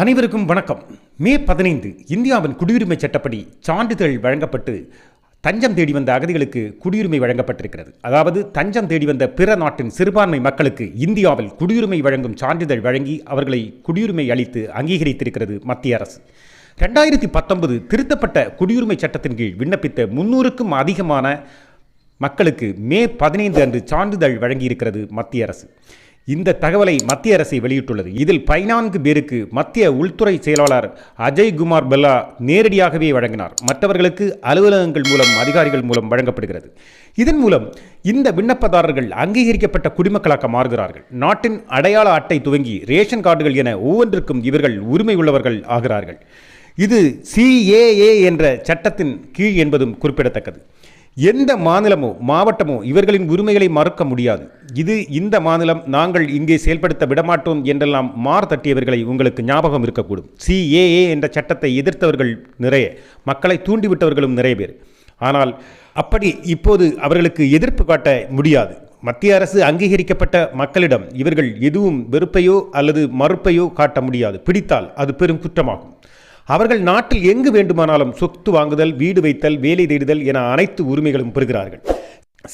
அனைவருக்கும் வணக்கம். மே பதினைந்து இந்தியாவின் குடியுரிமை சட்டப்படி சான்றிதழ் வழங்கப்பட்டு தஞ்சம் தேடி வந்த அகதிகளுக்கு குடியுரிமை வழங்கப்பட்டிருக்கிறது. அதாவது தஞ்சம் தேடி வந்த பிற நாட்டின் சிறுபான்மை மக்களுக்கு இந்தியாவில் குடியுரிமை வழங்கும் சான்றிதழ் வழங்கி அவர்களை குடியுரிமை அளித்து அங்கீகரித்திருக்கிறது மத்திய அரசு. ரெண்டாயிரத்தி பத்தொன்பது திருத்தப்பட்ட குடியுரிமை சட்டத்தின் கீழ் விண்ணப்பித்த முன்னூறுக்கும் அதிகமான மக்களுக்கு மே பதினைந்து அன்று சான்றிதழ் வழங்கியிருக்கிறது மத்திய அரசு. இந்த தகவலை மத்திய அரசு வெளியிட்டுள்ளது. இதில் பதினான்கு பேருக்கு மத்திய உள்துறை செயலாளர் அஜய் குமார் பெல்லா நேரடியாகவே வழங்கினார். மற்றவர்களுக்கு அலுவலகங்கள் மூலம் அதிகாரிகள் மூலம் வழங்கப்படுகிறது. இதன் மூலம் இந்த விண்ணப்பதாரர்கள் அங்கீகரிக்கப்பட்ட குடிமக்களாக மாறுகிறார்கள். நாட்டின் அடையாள அட்டை துவங்கி ரேஷன் கார்டுகள் என ஒவ்வொன்றுக்கும் இவர்கள் உரிமை உள்ளவர்கள் ஆகிறார்கள். இது சிஏஏ என்ற சட்டத்தின் கீழ் என்பதும் குறிப்பிடத்தக்கது. எந்த மாநிலமோ மாவட்டமோ இவர்களின் உரிமைகளை மறுக்க முடியாது. இது இந்த மாநிலம் நாங்கள் இங்கே செயல்படுத்த விடமாட்டோம் என்றெல்லாம் மார் தட்டியவர்களை உங்களுக்கு ஞாபகம் இருக்கக்கூடும். சிஏஏ என்ற சட்டத்தை எதிர்த்தவர்கள் நிறைய மக்களை தூண்டிவிட்டவர்களும் நிறைய பேர். ஆனால் அப்படி இப்போது அவர்களுக்கு எதிர்ப்பு காட்ட முடியாது. மத்திய அரசு அங்கீகரிக்கப்பட்ட மக்களிடம் இவர்கள் எதுவும் வெறுப்பையோ அல்லது மறுப்பையோ காட்ட முடியாது. பிடித்தால் அது பெரும் குற்றமாகும். அவர்கள் நாட்டில் எங்கு வேண்டுமானாலும் சொத்து வாங்குதல் வீடு வைத்தல் வேலை தேடுதல் என அனைத்து உரிமைகளும் பெறுகிறார்கள்.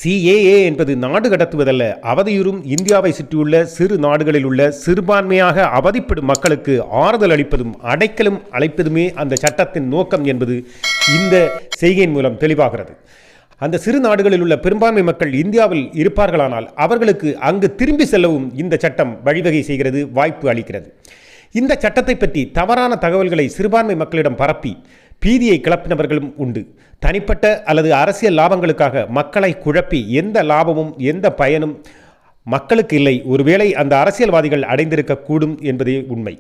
சிஏஏ என்பது நாடு கடத்துவதல்ல அவதியுறும் இந்தியாவை சுற்றியுள்ள சிறு நாடுகளில் உள்ள சிறுபான்மையாக அவதிப்படும் மக்களுக்கு ஆறுதல் அளிப்பதும் அடைக்கலும் அழைப்பதுமே அந்த சட்டத்தின் நோக்கம் என்பது இந்த செய்கையின் மூலம் தெளிவாகிறது. அந்த சிறு நாடுகளில் உள்ள பெரும்பான்மை மக்கள் இந்தியாவில் இருப்பார்களானால் அவர்களுக்கு அங்கு திரும்பி செல்லவும் இந்த சட்டம் வழிவகை செய்கிறது வாய்ப்பு அளிக்கிறது. இந்த சட்டத்தை பற்றி தவறான தகவல்களை சிறுபான்மை மக்களிடம் பரப்பி பீதியை கிளப்பினவர்களும் உண்டு. தனிப்பட்ட அல்லது அரசியல் லாபங்களுக்காக மக்களை குழப்பி எந்த லாபமும் எந்த பயனும் மக்களுக்கு இல்லை. ஒருவேளை அந்த அரசியல்வாதிகள் அடைந்திருக்கக்கூடும் என்பதே உண்மை.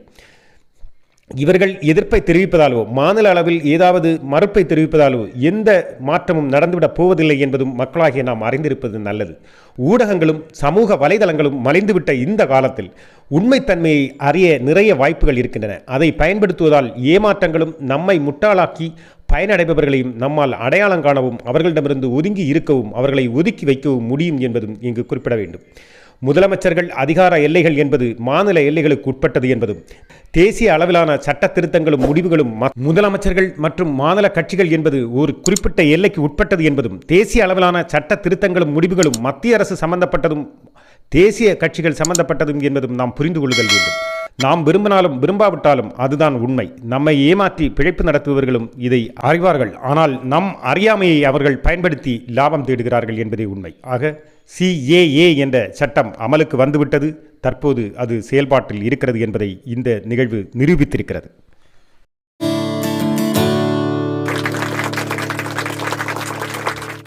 இவர்கள் எதிர்ப்பை தெரிவிப்பதாலோ மாநில அளவில் ஏதாவது மறுப்பை தெரிவிப்பதாலோ எந்த மாற்றமும் நடந்துவிடப் போவதில்லை என்பதும் மக்களாகிய நாம் அறிந்திருப்பது நல்லது. ஊடகங்களும் சமூக வலைதளங்களும் மலைந்துவிட்ட இந்த காலத்தில் உண்மைத்தன்மையை அறிய நிறைய வாய்ப்புகள் இருக்கின்றன. அதை பயன்படுத்துவதால் ஏமாற்றங்களும் நம்மை முட்டாளாக்கி பயனடைபவர்களையும் நம்மால் அடையாளம் காணவும் அவர்களிடமிருந்து ஒதுங்கி இருக்கவும் அவர்களை ஒதுக்கி வைக்கவும் முடியும் என்பதும் இங்கு குறிப்பிட வேண்டும். முதலமைச்சர்கள் அதிகார எல்லைகள் என்பது மாநில எல்லைகளுக்கு உட்பட்டது என்பதும் தேசிய அளவிலான சட்ட திருத்தங்களும் முடிவுகளும் முதலமைச்சர்கள் மற்றும் மாநில கட்சிகள் என்பது ஒரு குறிப்பிட்ட எல்லைக்கு உட்பட்டது என்பதும் தேசிய அளவிலான சட்ட திருத்தங்களும் முடிவுகளும் மத்திய அரசு சம்பந்தப்பட்டதும் தேசிய கட்சிகள் சம்பந்தப்பட்டதும் என்பதும் நாம் புரிந்து கொள்ளுதல் வேண்டும். நாம் விரும்பினாலும் விரும்பாவிட்டாலும் அதுதான் உண்மை. நம்மை ஏமாற்றி பிழைப்பு நடத்துபவர்களும் இதை அறிவார்கள். ஆனால் நம் அறியாமையை அவர்கள் பயன்படுத்தி லாபம் தேடுகிறார்கள் என்பதே உண்மை. ஆக சிஏஏ என்ற சட்டம் அமலுக்கு வந்துவிட்டது. தற்போது அது செயல்பாட்டில் இருக்கிறது என்பதை இந்த நிகழ்வு நிரூபித்திருக்கிறது.